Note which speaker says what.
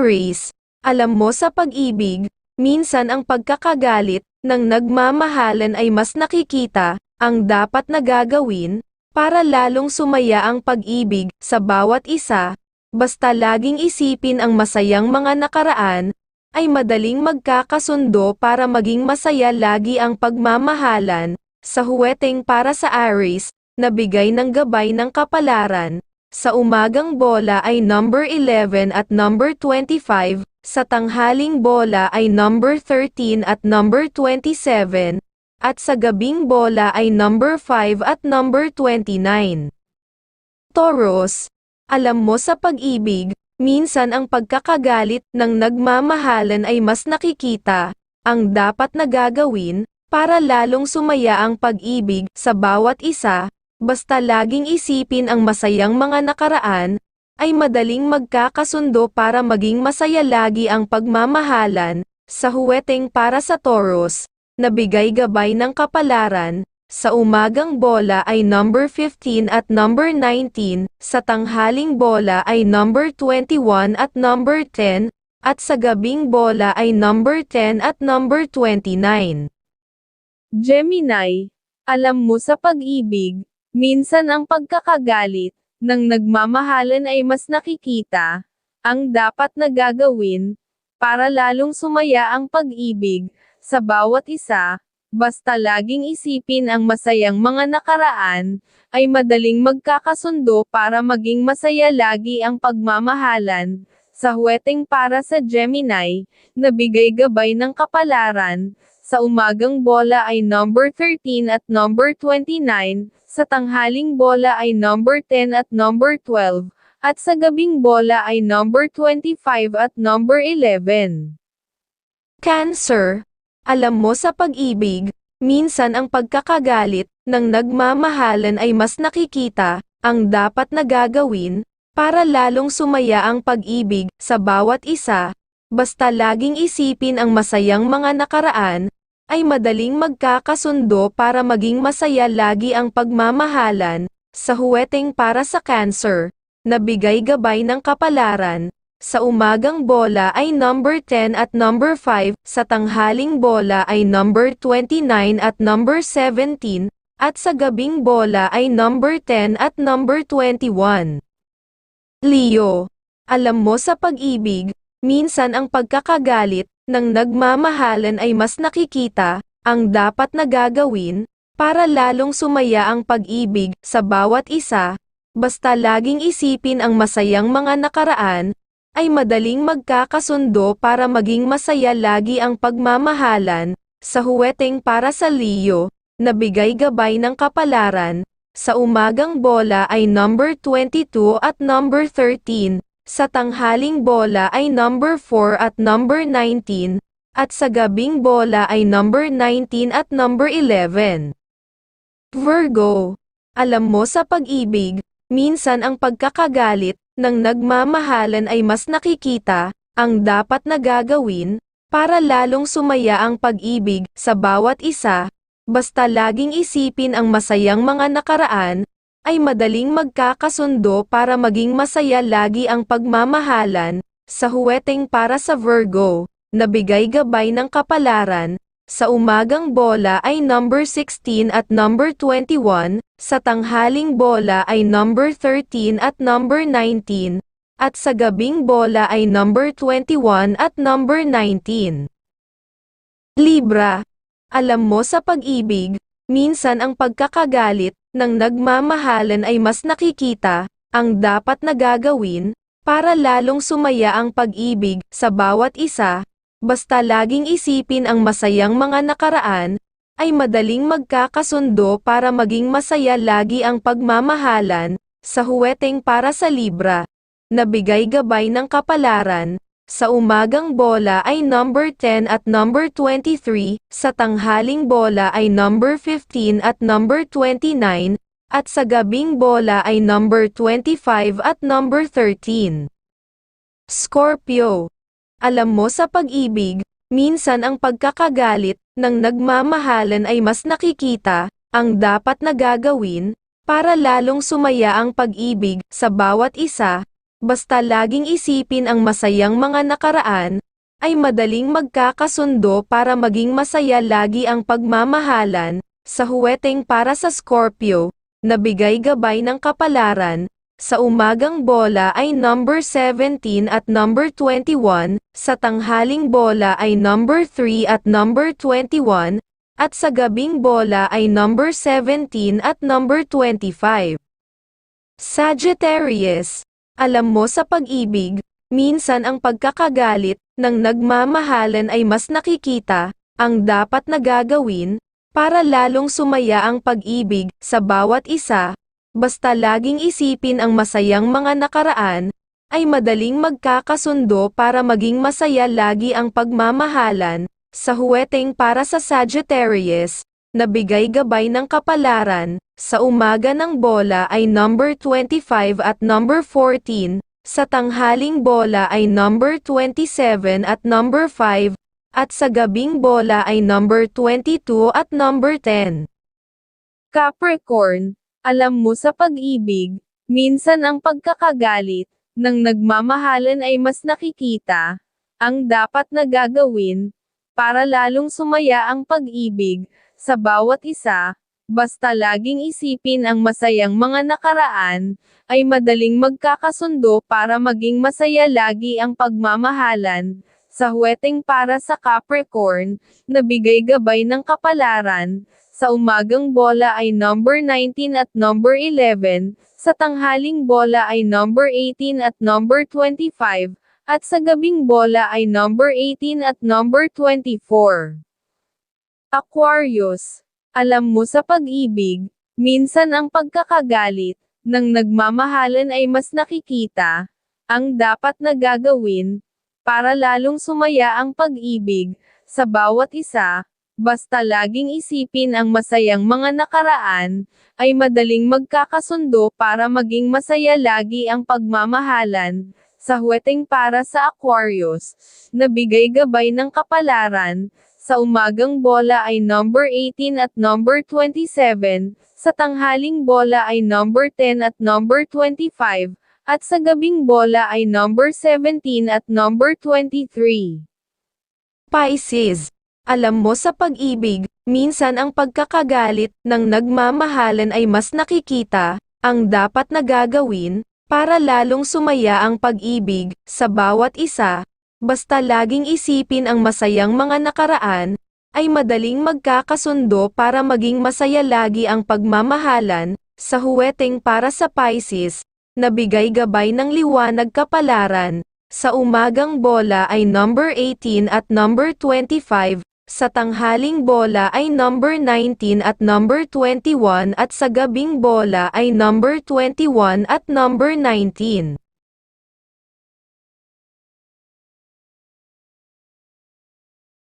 Speaker 1: Aries, alam mo sa pag-ibig, minsan ang pagkakagalit ng nagmamahalan ay mas nakikita ang dapat na gagawin para lalong sumaya ang pag-ibig sa bawat isa, basta laging isipin ang masayang mga nakaraan, ay madaling magkakasundo para maging masaya lagi ang pagmamahalan, sa huweteng para sa Aries, na bigay ng gabay ng kapalaran, sa umagang bola ay number 11 at number 25, sa tanghaling bola ay number 13 at number 27, at sa gabing bola ay number 5 at number 29. Taurus, alam mo sa pag-ibig, minsan ang pagkakagalit ng nagmamahalan ay mas nakikita, ang dapat na gagawin, para lalong sumaya ang pag-ibig sa bawat isa, basta laging isipin ang masayang mga nakaraan, ay madaling magkakasundo para maging masaya lagi ang pagmamahalan, sa huweteng para sa Taurus, na bigay gabay ng kapalaran, sa umagang bola ay number 15 at number 19, sa tanghaling bola ay number 21 at number 10, at sa gabing bola ay number 10 at number 29. Gemini, alam mo sa pag-ibig, minsan ang pagkakagalit ng nagmamahalan ay mas nakikita ang dapat na gagawin para lalong sumaya ang pag-ibig sa bawat isa, basta laging isipin ang masayang mga nakaraan, ay madaling magkakasundo para maging masaya lagi ang pagmamahalan, sa huweteng para sa Gemini, na bigay gabay ng kapalaran, sa umagang bola ay number 13 at number 29, sa tanghaling bola ay number 10 at number 12, at sa gabing bola ay number 25 at number 11. Cancer, alam mo sa pag-ibig, minsan ang pagkakagalit ng nagmamahalan ay mas nakikita ang dapat na gagawin para lalong sumaya ang pag-ibig sa bawat isa, basta laging isipin ang masayang mga nakaraan, ay madaling magkakasundo para maging masaya lagi ang pagmamahalan, sa huweteng para sa Cancer, na bigay gabay ng kapalaran, sa umagang bola ay number 10 at number 5, sa tanghaling bola ay number 29 at number 17, at sa gabing bola ay number 10 at number 21. Leo, alam mo sa pag-ibig, minsan ang pagkakagalit ng nagmamahalan ay mas nakikita ang dapat na gagawin para lalong sumaya ang pag-ibig sa bawat isa, basta laging isipin ang masayang mga nakaraan, ay madaling magkakasundo para maging masaya lagi ang pagmamahalan, sa huweteng para sa Leo, na bigay gabay ng kapalaran, sa umagang bola ay number 22 at number 13, sa tanghaling bola ay number 4 at number 19, at sa gabing bola ay number 19 at number 11. Virgo, alam mo sa pag-ibig, minsan ang pagkakagalit ng nagmamahalan ay mas nakikita ang dapat na gagawin para lalong sumaya ang pag-ibig sa bawat isa, basta laging isipin ang masayang mga nakaraan, ay madaling magkakasundo para maging masaya lagi ang pagmamahalan, sa huweteng para sa Virgo, na bigay gabay ng kapalaran, sa umagang bola ay number 16 at number 21, sa tanghaling bola ay number 13 at number 19, at sa gabing bola ay number 21 at number 19. Libra, alam mo sa pag-ibig, minsan ang pagkakagalit ng nagmamahalan ay mas nakikita ang dapat na gagawin para lalong sumaya ang pag-ibig sa bawat isa, basta laging isipin ang masayang mga nakaraan, ay madaling magkakasundo para maging masaya lagi ang pagmamahalan, sa huweteng para sa Libra, na bigay gabay ng kapalaran, sa umagang bola ay number 10 at number 23, sa tanghaling bola ay number 15 at number 29, at sa gabing bola ay number 25 at number 13. Scorpio. Alam mo sa pag-ibig, minsan ang pagkakagalit ng nagmamahalan ay mas nakikita ang dapat na gagawin para lalong sumaya ang pag-ibig sa bawat isa, basta laging isipin ang masayang mga nakaraan, ay madaling magkakasundo para maging masaya lagi ang pagmamahalan, sa huweteng para sa Scorpio, na bigay gabay ng kapalaran, sa umagang bola ay number 17 at number 21, sa tanghaling bola ay number 3 at number 21, at sa gabing bola ay number 17 at number 25. Sagittarius, alam mo sa pag-ibig, minsan ang pagkakagalit ng nagmamahalan ay mas nakikita, ang dapat na gagawin, para lalong sumaya ang pag-ibig sa bawat isa, basta laging isipin ang masayang mga nakaraan, ay madaling magkakasundo para maging masaya lagi ang pagmamahalan, sa huweteng para sa Sagittarius, na bigay gabay ng kapalaran, sa umaga ng bola ay number 25 at number 14, sa tanghaling bola ay number 27 at number 5, at sa gabing bola ay number 22 at number 10. Capricorn, alam mo sa pag-ibig, minsan ang pagkakagalit ng nagmamahalan ay mas nakikita, ang dapat na gagawin, para lalong sumaya ang pag-ibig, sa bawat isa, basta laging isipin ang masayang mga nakaraan, ay madaling magkakasundo para maging masaya lagi ang pagmamahalan, sa huweteng para sa Capricorn, na bigay gabay ng kapalaran, sa umagang bola ay number 19 at number 11, sa tanghaling bola ay number 18 at number 25, at sa gabing bola ay number 18 at number 24. Aquarius, alam mo sa pag-ibig, minsan ang pagkakagalit ng nagmamahalan ay mas nakikita, ang dapat na gagawin, para lalong sumaya ang pag-ibig, sa bawat isa, basta laging isipin ang masayang mga nakaraan, ay madaling magkakasundo para maging masaya lagi ang pagmamahalan, sa huweteng para sa Aquarius, na bigay gabay ng kapalaran, sa umagang bola ay number 18 at number 27, sa tanghaling bola ay number 10 at number 25, at sa gabing bola ay number 17 at number 23. Pisces, alam mo sa pag-ibig, minsan ang pagkakagalit ng nagmamahalan ay mas nakikita, ang dapat na gagawin, para lalong sumaya ang pag-ibig, sa bawat isa, basta laging isipin ang masayang mga nakaraan, ay madaling magkakasundo para maging masaya lagi ang pagmamahalan, sa huweteng para sa Pisces, na bigay gabay ng liwanag kapalaran, sa umagang bola ay number 18 at number 25, sa tanghaling bola ay number 19 at number 21 at sa gabing bola ay number 21 at number 19.